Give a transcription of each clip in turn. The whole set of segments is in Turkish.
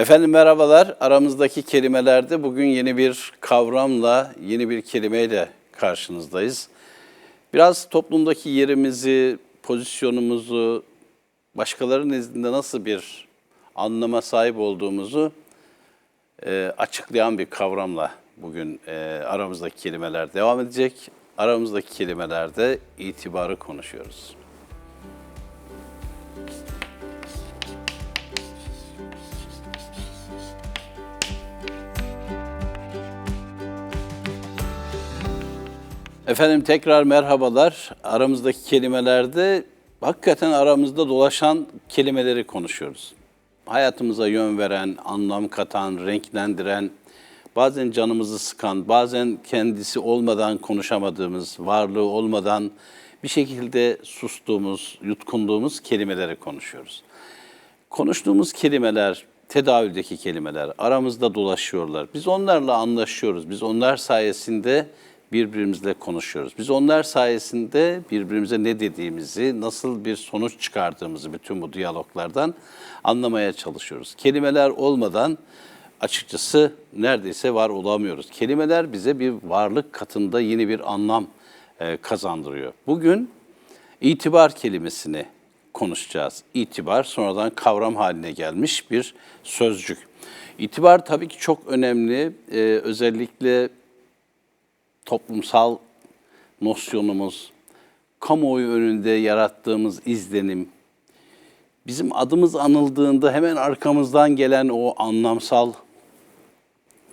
Efendim merhabalar. Aramızdaki kelimelerde bugün yeni bir kavramla, yeni bir kelimeyle karşınızdayız. Biraz toplumdaki yerimizi, pozisyonumuzu, başkaları nezdinde nasıl bir anlama sahip olduğumuzu e, açıklayan bir kavramla bugün e, aramızdaki kelimeler devam edecek. Aramızdaki kelimelerde itibarı konuşuyoruz. Efendim tekrar merhabalar. Aramızdaki kelimelerde hakikaten aramızda dolaşan kelimeleri konuşuyoruz. Hayatımıza yön veren, anlam katan, renklendiren, bazen canımızı sıkan, bazen kendisi olmadan konuşamadığımız, varlığı olmadan bir şekilde sustuğumuz, yutkunduğumuz kelimeleri konuşuyoruz. Konuştuğumuz kelimeler, tedavüldeki kelimeler aramızda dolaşıyorlar. Biz onlarla anlaşıyoruz. Biz onlar sayesinde birbirimizle konuşuyoruz. Biz onlar sayesinde birbirimize ne dediğimizi, nasıl bir sonuç çıkardığımızı bütün bu diyaloglardan anlamaya çalışıyoruz. Kelimeler olmadan açıkçası neredeyse var olamıyoruz. Kelimeler bize bir varlık katında yeni bir anlam e, kazandırıyor. Bugün itibar kelimesini konuşacağız. İtibar sonradan kavram haline gelmiş bir sözcük. İtibar tabii ki çok önemli. Ee, özellikle toplumsal nosyonumuz, kamuoyu önünde yarattığımız izlenim, bizim adımız anıldığında hemen arkamızdan gelen o anlamsal,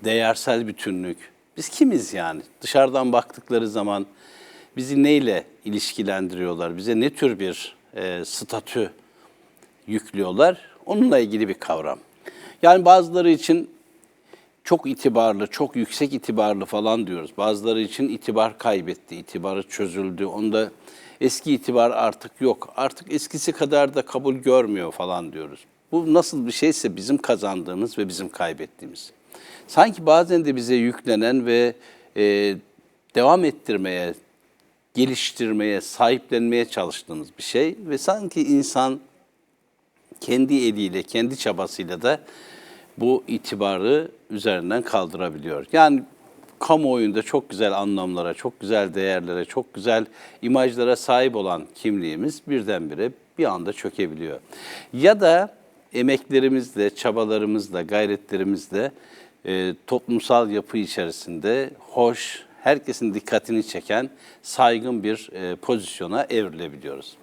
değersel bütünlük. Biz kimiz yani? Dışarıdan baktıkları zaman bizi neyle ilişkilendiriyorlar? Bize ne tür bir e, statü yüklüyorlar? Onunla ilgili bir kavram. Yani bazıları için çok itibarlı, çok yüksek itibarlı falan diyoruz. Bazıları için itibar kaybetti, itibarı çözüldü. Onda eski itibar artık yok. Artık eskisi kadar da kabul görmüyor falan diyoruz. Bu nasıl bir şeyse bizim kazandığımız ve bizim kaybettiğimiz. Sanki bazen de bize yüklenen ve e, devam ettirmeye, geliştirmeye, sahiplenmeye çalıştığımız bir şey ve sanki insan kendi eliyle, kendi çabasıyla da bu itibarı üzerinden kaldırabiliyor. Yani kamuoyunda çok güzel anlamlara, çok güzel değerlere, çok güzel imajlara sahip olan kimliğimiz birdenbire bir anda çökebiliyor. Ya da emeklerimizle, çabalarımızla, gayretlerimizle e, toplumsal yapı içerisinde hoş, herkesin dikkatini çeken saygın bir e, pozisyona evrilebiliyoruz.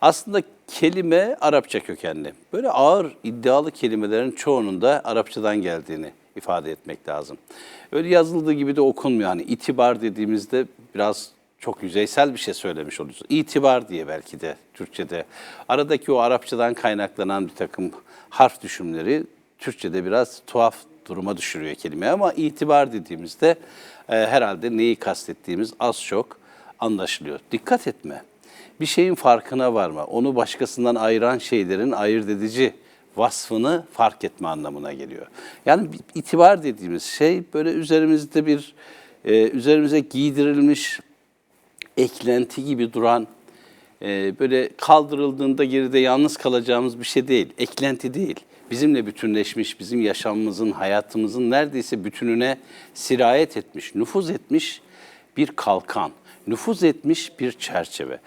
Aslında kelime Arapça kökenli. Böyle ağır, iddialı kelimelerin çoğunun da Arapçadan geldiğini ifade etmek lazım. Öyle yazıldığı gibi de okunmuyor. Hani itibar dediğimizde biraz çok yüzeysel bir şey söylemiş oluyoruz. İtibar diye belki de Türkçe'de. Aradaki o Arapçadan kaynaklanan bir takım harf düşümleri Türkçe'de biraz tuhaf duruma düşürüyor kelime ama itibar dediğimizde e, herhalde neyi kastettiğimiz az çok anlaşılıyor. Dikkat etme. Bir şeyin farkına varma. Onu başkasından ayıran şeylerin ayırt edici vasfını fark etme anlamına geliyor. Yani itibar dediğimiz şey böyle üzerimizde bir e, üzerimize giydirilmiş eklenti gibi duran e, böyle kaldırıldığında geride yalnız kalacağımız bir şey değil. Eklenti değil. Bizimle bütünleşmiş, bizim yaşamımızın, hayatımızın neredeyse bütününe sirayet etmiş, nüfuz etmiş bir kalkan, nüfuz etmiş bir çerçeve.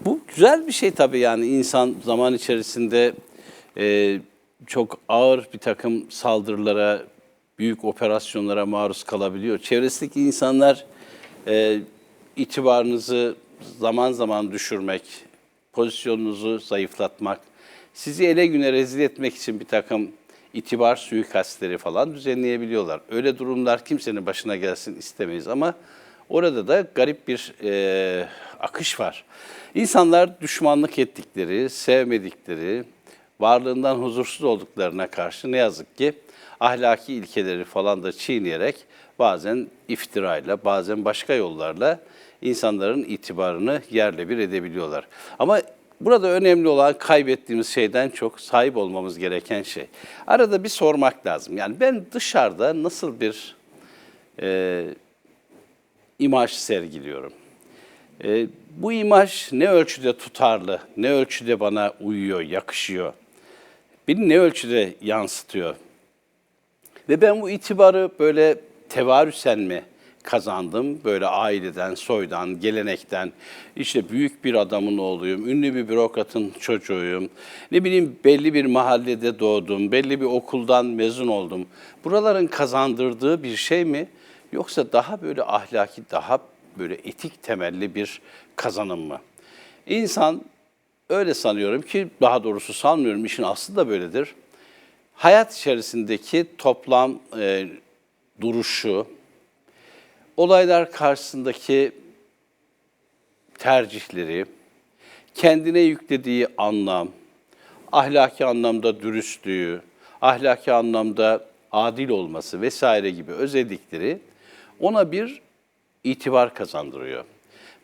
Bu güzel bir şey tabii yani insan zaman içerisinde e, çok ağır bir takım saldırılara, büyük operasyonlara maruz kalabiliyor. Çevresindeki insanlar e, itibarınızı zaman zaman düşürmek, pozisyonunuzu zayıflatmak, sizi ele güne rezil etmek için bir takım itibar suikastleri falan düzenleyebiliyorlar. Öyle durumlar kimsenin başına gelsin istemeyiz ama orada da garip bir e, akış var. İnsanlar düşmanlık ettikleri, sevmedikleri, varlığından huzursuz olduklarına karşı ne yazık ki ahlaki ilkeleri falan da çiğneyerek bazen iftirayla, bazen başka yollarla insanların itibarını yerle bir edebiliyorlar. Ama burada önemli olan kaybettiğimiz şeyden çok sahip olmamız gereken şey. Arada bir sormak lazım. Yani ben dışarıda nasıl bir e, imaj sergiliyorum? E, bu imaj ne ölçüde tutarlı, ne ölçüde bana uyuyor, yakışıyor, beni ne ölçüde yansıtıyor? Ve ben bu itibarı böyle tevarüsen mi kazandım? Böyle aileden, soydan, gelenekten, işte büyük bir adamın oğluyum, ünlü bir bürokratın çocuğuyum, ne bileyim belli bir mahallede doğdum, belli bir okuldan mezun oldum. Buraların kazandırdığı bir şey mi? Yoksa daha böyle ahlaki, daha böyle etik temelli bir kazanım mı? İnsan öyle sanıyorum ki, daha doğrusu sanmıyorum, işin aslı da böyledir hayat içerisindeki toplam e, duruşu, olaylar karşısındaki tercihleri, kendine yüklediği anlam, ahlaki anlamda dürüstlüğü, ahlaki anlamda adil olması vesaire gibi özellikleri ona bir itibar kazandırıyor.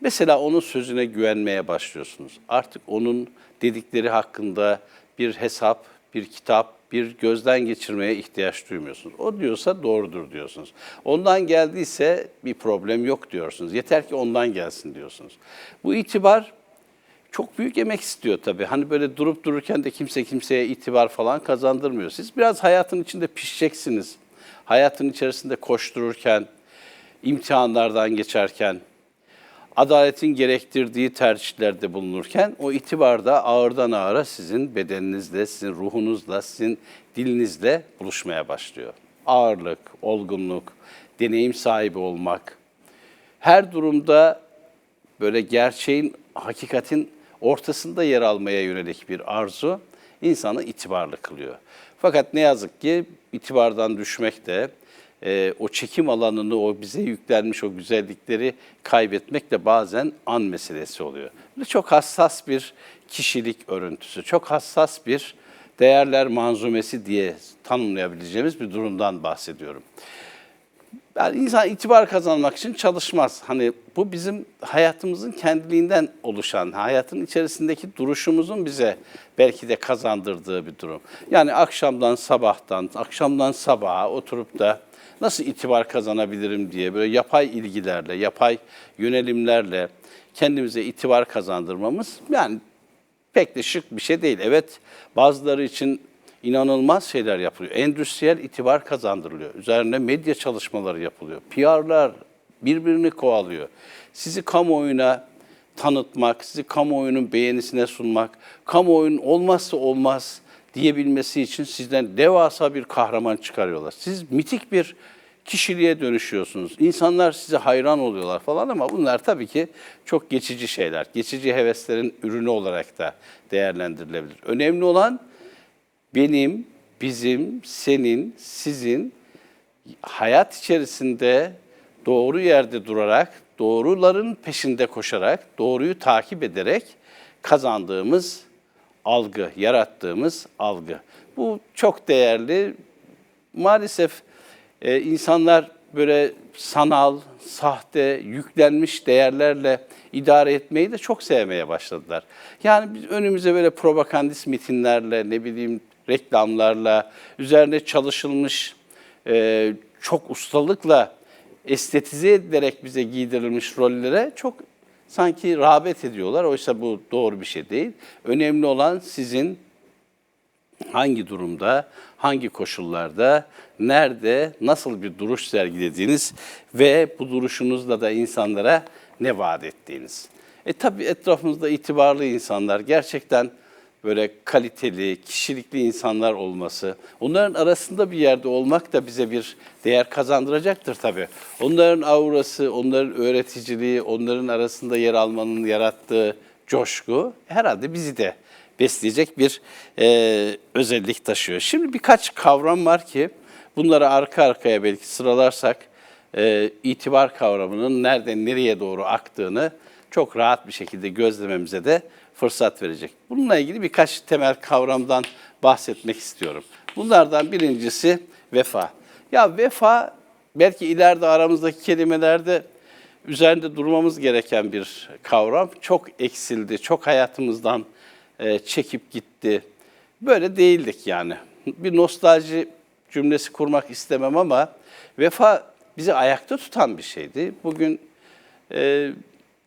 Mesela onun sözüne güvenmeye başlıyorsunuz. Artık onun dedikleri hakkında bir hesap, bir kitap, bir gözden geçirmeye ihtiyaç duymuyorsunuz. O diyorsa doğrudur diyorsunuz. Ondan geldiyse bir problem yok diyorsunuz. Yeter ki ondan gelsin diyorsunuz. Bu itibar çok büyük emek istiyor tabii. Hani böyle durup dururken de kimse kimseye itibar falan kazandırmıyor. Siz biraz hayatın içinde pişeceksiniz. Hayatın içerisinde koştururken, imtihanlardan geçerken, adaletin gerektirdiği tercihlerde bulunurken o itibar da ağırdan ağıra sizin bedeninizle, sizin ruhunuzla, sizin dilinizle buluşmaya başlıyor. Ağırlık, olgunluk, deneyim sahibi olmak. Her durumda böyle gerçeğin, hakikatin ortasında yer almaya yönelik bir arzu insanı itibarlı kılıyor. Fakat ne yazık ki itibardan düşmek de e, o çekim alanını, o bize yüklenmiş o güzellikleri kaybetmek de bazen an meselesi oluyor. Çok hassas bir kişilik örüntüsü, çok hassas bir değerler manzumesi diye tanımlayabileceğimiz bir durumdan bahsediyorum. Yani insan itibar kazanmak için çalışmaz. Hani bu bizim hayatımızın kendiliğinden oluşan, hayatın içerisindeki duruşumuzun bize belki de kazandırdığı bir durum. Yani akşamdan sabahtan, akşamdan sabaha oturup da nasıl itibar kazanabilirim diye böyle yapay ilgilerle, yapay yönelimlerle kendimize itibar kazandırmamız yani pek de şık bir şey değil. Evet bazıları için inanılmaz şeyler yapılıyor. Endüstriyel itibar kazandırılıyor. Üzerine medya çalışmaları yapılıyor. PR'lar birbirini kovalıyor. Sizi kamuoyuna tanıtmak, sizi kamuoyunun beğenisine sunmak, kamuoyunun olmazsa olmaz diyebilmesi için sizden devasa bir kahraman çıkarıyorlar. Siz mitik bir kişiliğe dönüşüyorsunuz. İnsanlar size hayran oluyorlar falan ama bunlar tabii ki çok geçici şeyler. Geçici heveslerin ürünü olarak da değerlendirilebilir. Önemli olan benim, bizim, senin, sizin hayat içerisinde doğru yerde durarak, doğruların peşinde koşarak, doğruyu takip ederek kazandığımız algı, yarattığımız algı. Bu çok değerli. Maalesef e, insanlar böyle sanal, sahte, yüklenmiş değerlerle idare etmeyi de çok sevmeye başladılar. Yani biz önümüze böyle propagandist mitinlerle, ne bileyim reklamlarla, üzerine çalışılmış, e, çok ustalıkla estetize edilerek bize giydirilmiş rollere çok sanki rağbet ediyorlar. Oysa bu doğru bir şey değil. Önemli olan sizin hangi durumda, hangi koşullarda, nerede, nasıl bir duruş sergilediğiniz ve bu duruşunuzla da insanlara ne vaat ettiğiniz. E tabii etrafımızda itibarlı insanlar, gerçekten böyle kaliteli, kişilikli insanlar olması, onların arasında bir yerde olmak da bize bir değer kazandıracaktır tabii. Onların aurası, onların öğreticiliği, onların arasında yer almanın yarattığı coşku herhalde bizi de besleyecek bir e, özellik taşıyor. Şimdi birkaç kavram var ki bunları arka arkaya belki sıralarsak e, itibar kavramının nereden nereye doğru aktığını çok rahat bir şekilde gözlememize de fırsat verecek. Bununla ilgili birkaç temel kavramdan bahsetmek istiyorum. Bunlardan birincisi vefa. Ya vefa belki ileride aramızdaki kelimelerde üzerinde durmamız gereken bir kavram. Çok eksildi, çok hayatımızdan e, çekip gitti. Böyle değildik yani. Bir nostalji cümlesi kurmak istemem ama vefa bizi ayakta tutan bir şeydi. Bugün e,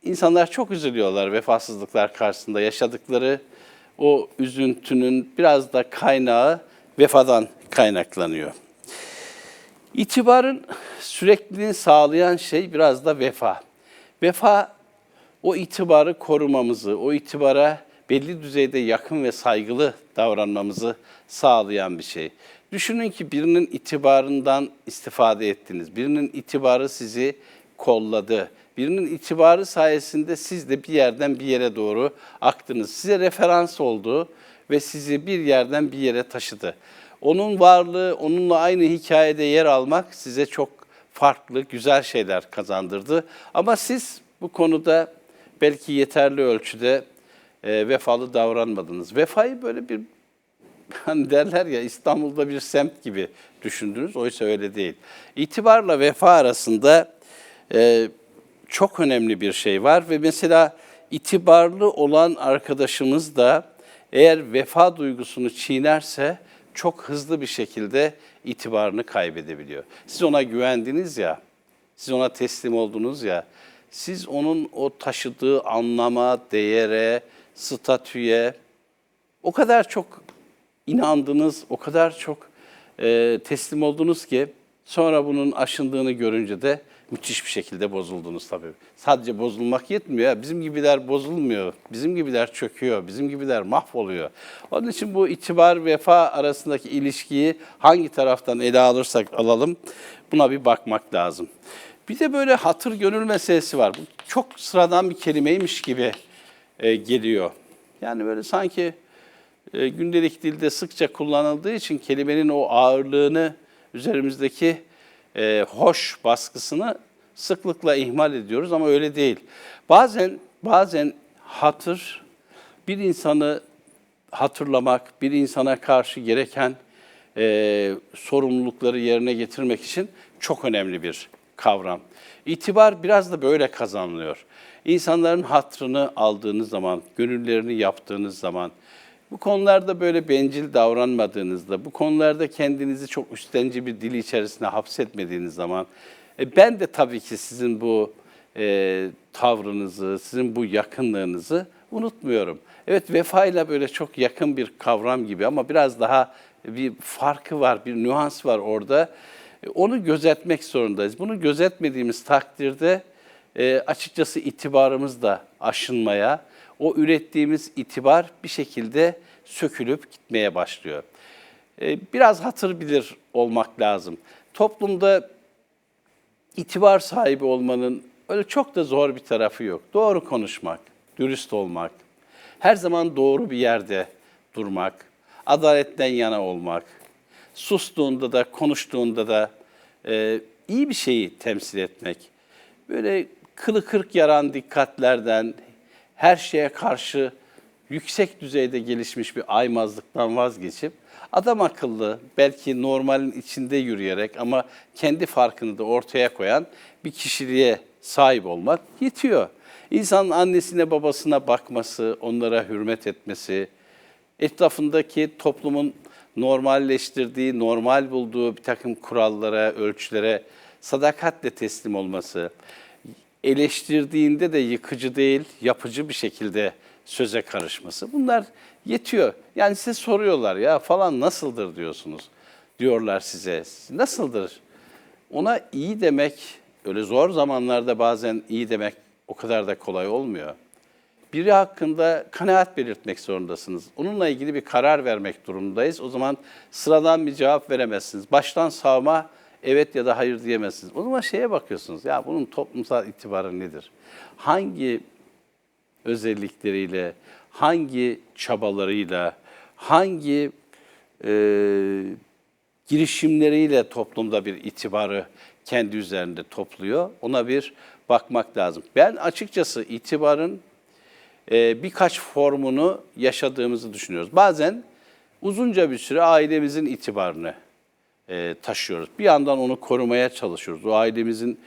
insanlar çok üzülüyorlar vefasızlıklar karşısında yaşadıkları o üzüntünün biraz da kaynağı vefadan kaynaklanıyor. İtibarın sürekliliğini sağlayan şey biraz da vefa. Vefa o itibarı korumamızı, o itibara belli düzeyde yakın ve saygılı davranmamızı sağlayan bir şey. Düşünün ki birinin itibarından istifade ettiniz. Birinin itibarı sizi kolladı. Birinin itibarı sayesinde siz de bir yerden bir yere doğru aktınız. Size referans oldu ve sizi bir yerden bir yere taşıdı. Onun varlığı, onunla aynı hikayede yer almak size çok farklı, güzel şeyler kazandırdı. Ama siz bu konuda belki yeterli ölçüde e, vefalı davranmadınız. Vefayı böyle bir hani derler ya İstanbul'da bir semt gibi düşündünüz. Oysa öyle değil. İtibarla vefa arasında e, çok önemli bir şey var ve mesela itibarlı olan arkadaşımız da eğer vefa duygusunu çiğnerse çok hızlı bir şekilde itibarını kaybedebiliyor. Siz ona güvendiniz ya, siz ona teslim oldunuz ya, siz onun o taşıdığı anlama, değere, statüye o kadar çok inandınız, o kadar çok e, teslim oldunuz ki sonra bunun aşındığını görünce de müthiş bir şekilde bozuldunuz tabii. Sadece bozulmak yetmiyor. Bizim gibiler bozulmuyor. Bizim gibiler çöküyor. Bizim gibiler mahvoluyor. Onun için bu itibar vefa arasındaki ilişkiyi hangi taraftan ele alırsak alalım buna bir bakmak lazım. Bir de böyle hatır gönül meselesi var. Bu çok sıradan bir kelimeymiş gibi e, geliyor. Yani böyle sanki e, gündelik dilde sıkça kullanıldığı için kelimenin o ağırlığını üzerimizdeki e, hoş baskısını sıklıkla ihmal ediyoruz ama öyle değil. Bazen bazen hatır bir insanı hatırlamak, bir insana karşı gereken e, sorumlulukları yerine getirmek için çok önemli bir kavram. İtibar biraz da böyle kazanılıyor. İnsanların hatrını aldığınız zaman, gönüllerini yaptığınız zaman, bu konularda böyle bencil davranmadığınızda, bu konularda kendinizi çok üstenci bir dil içerisine hapsetmediğiniz zaman, e, ben de tabii ki sizin bu e, tavrınızı, sizin bu yakınlığınızı unutmuyorum. Evet vefayla böyle çok yakın bir kavram gibi ama biraz daha bir farkı var, bir nüans var orada. E, Onu gözetmek zorundayız. Bunu gözetmediğimiz takdirde e, açıkçası itibarımız da aşınmaya, o ürettiğimiz itibar bir şekilde sökülüp gitmeye başlıyor. E, biraz hatır bilir olmak lazım. Toplumda itibar sahibi olmanın öyle çok da zor bir tarafı yok. Doğru konuşmak, dürüst olmak, her zaman doğru bir yerde durmak, adaletten yana olmak, sustuğunda da konuştuğunda da e, iyi bir şeyi temsil etmek. Böyle kılı kırk yaran dikkatlerden, her şeye karşı yüksek düzeyde gelişmiş bir aymazlıktan vazgeçip adam akıllı belki normalin içinde yürüyerek ama kendi farkını da ortaya koyan bir kişiliğe sahip olmak yetiyor. İnsanın annesine babasına bakması, onlara hürmet etmesi, etrafındaki toplumun normalleştirdiği, normal bulduğu bir takım kurallara, ölçülere sadakatle teslim olması, eleştirdiğinde de yıkıcı değil, yapıcı bir şekilde söze karışması. Bunlar yetiyor. Yani size soruyorlar ya falan nasıldır diyorsunuz. Diyorlar size. Nasıldır? Ona iyi demek, öyle zor zamanlarda bazen iyi demek o kadar da kolay olmuyor. Biri hakkında kanaat belirtmek zorundasınız. Onunla ilgili bir karar vermek durumundayız. O zaman sıradan bir cevap veremezsiniz. Baştan sağma evet ya da hayır diyemezsiniz. O zaman şeye bakıyorsunuz. Ya bunun toplumsal itibarı nedir? Hangi özellikleriyle, hangi çabalarıyla, hangi e, girişimleriyle toplumda bir itibarı kendi üzerinde topluyor. Ona bir bakmak lazım. Ben açıkçası itibarın e, birkaç formunu yaşadığımızı düşünüyoruz. Bazen uzunca bir süre ailemizin itibarını e, taşıyoruz. Bir yandan onu korumaya çalışıyoruz. O ailemizin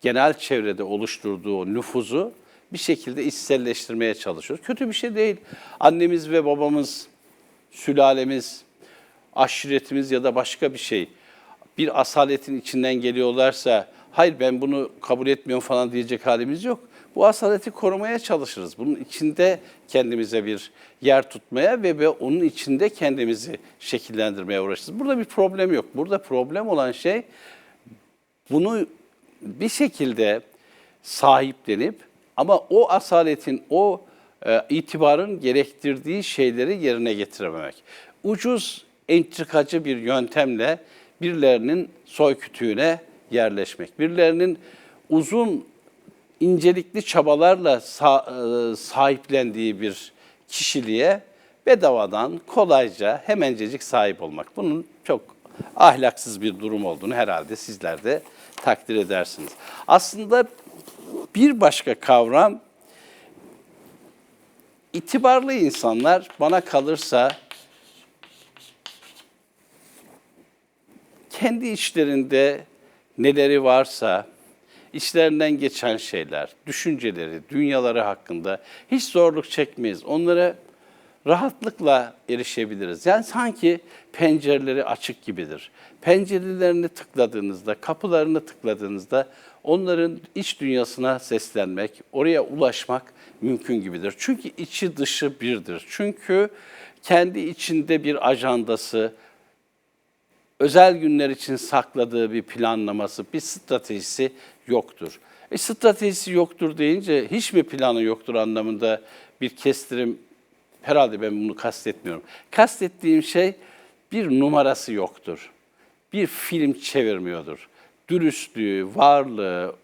genel çevrede oluşturduğu nüfuzu bir şekilde içselleştirmeye çalışıyoruz. Kötü bir şey değil. Annemiz ve babamız, sülalemiz, aşiretimiz ya da başka bir şey bir asaletin içinden geliyorlarsa hayır ben bunu kabul etmiyorum falan diyecek halimiz yok. Bu asaleti korumaya çalışırız. Bunun içinde kendimize bir yer tutmaya ve, ve onun içinde kendimizi şekillendirmeye uğraşırız. Burada bir problem yok. Burada problem olan şey bunu bir şekilde sahiplenip ama o asaletin, o e, itibarın gerektirdiği şeyleri yerine getirememek. Ucuz, entrikacı bir yöntemle birilerinin soy kütüğüne yerleşmek, birilerinin uzun incelikli çabalarla e, sahiplendiği bir kişiliğe bedavadan kolayca hemencecik sahip olmak. Bunun çok ahlaksız bir durum olduğunu herhalde sizler de takdir edersiniz. Aslında bir başka kavram itibarlı insanlar bana kalırsa kendi içlerinde neleri varsa, içlerinden geçen şeyler, düşünceleri, dünyaları hakkında hiç zorluk çekmeyiz. Onlara rahatlıkla erişebiliriz. Yani sanki pencereleri açık gibidir. Pencerelerini tıkladığınızda, kapılarını tıkladığınızda onların iç dünyasına seslenmek, oraya ulaşmak mümkün gibidir. Çünkü içi dışı birdir. Çünkü kendi içinde bir ajandası, özel günler için sakladığı bir planlaması, bir stratejisi yoktur. E stratejisi yoktur deyince hiç mi planı yoktur anlamında bir kestirim herhalde ben bunu kastetmiyorum. Kastettiğim şey bir numarası yoktur. Bir film çevirmiyordur. Dürüstlüğü, varlığı,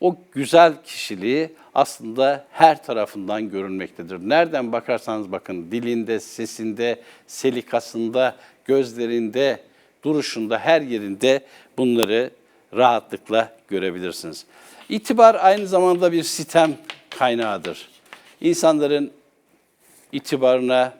o güzel kişiliği aslında her tarafından görünmektedir. Nereden bakarsanız bakın dilinde, sesinde, selikasında, gözlerinde, duruşunda, her yerinde bunları rahatlıkla görebilirsiniz. İtibar aynı zamanda bir sitem kaynağıdır. İnsanların itibarına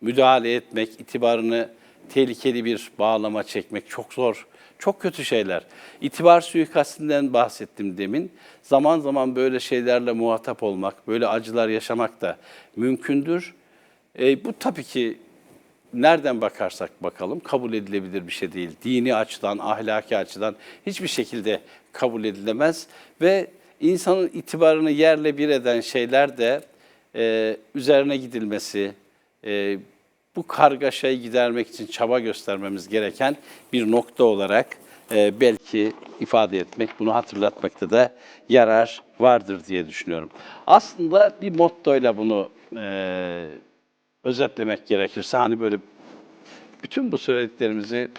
müdahale etmek, itibarını tehlikeli bir bağlama çekmek çok zor. Çok kötü şeyler. İtibar suikastinden bahsettim demin. Zaman zaman böyle şeylerle muhatap olmak, böyle acılar yaşamak da mümkündür. E, bu tabii ki nereden bakarsak bakalım kabul edilebilir bir şey değil. Dini açıdan, ahlaki açıdan hiçbir şekilde kabul edilemez ve insanın itibarını yerle bir eden şeyler de e, üzerine gidilmesi, e, bu kargaşayı gidermek için çaba göstermemiz gereken bir nokta olarak e, belki ifade etmek, bunu hatırlatmakta da yarar vardır diye düşünüyorum. Aslında bir mottoyla bunu e, özetlemek gerekirse hani böyle bütün bu söylediklerimizi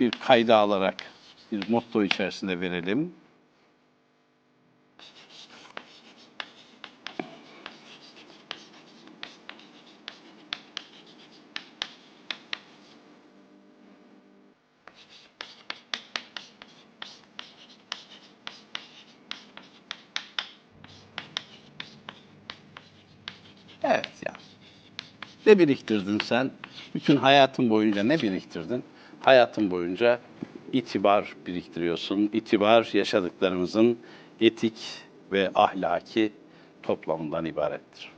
bir kayda alarak bir motto içerisinde verelim. Evet ya. Ne biriktirdin sen? Bütün hayatın boyunca ne biriktirdin? Hayatın boyunca itibar biriktiriyorsun. İtibar yaşadıklarımızın etik ve ahlaki toplamından ibarettir.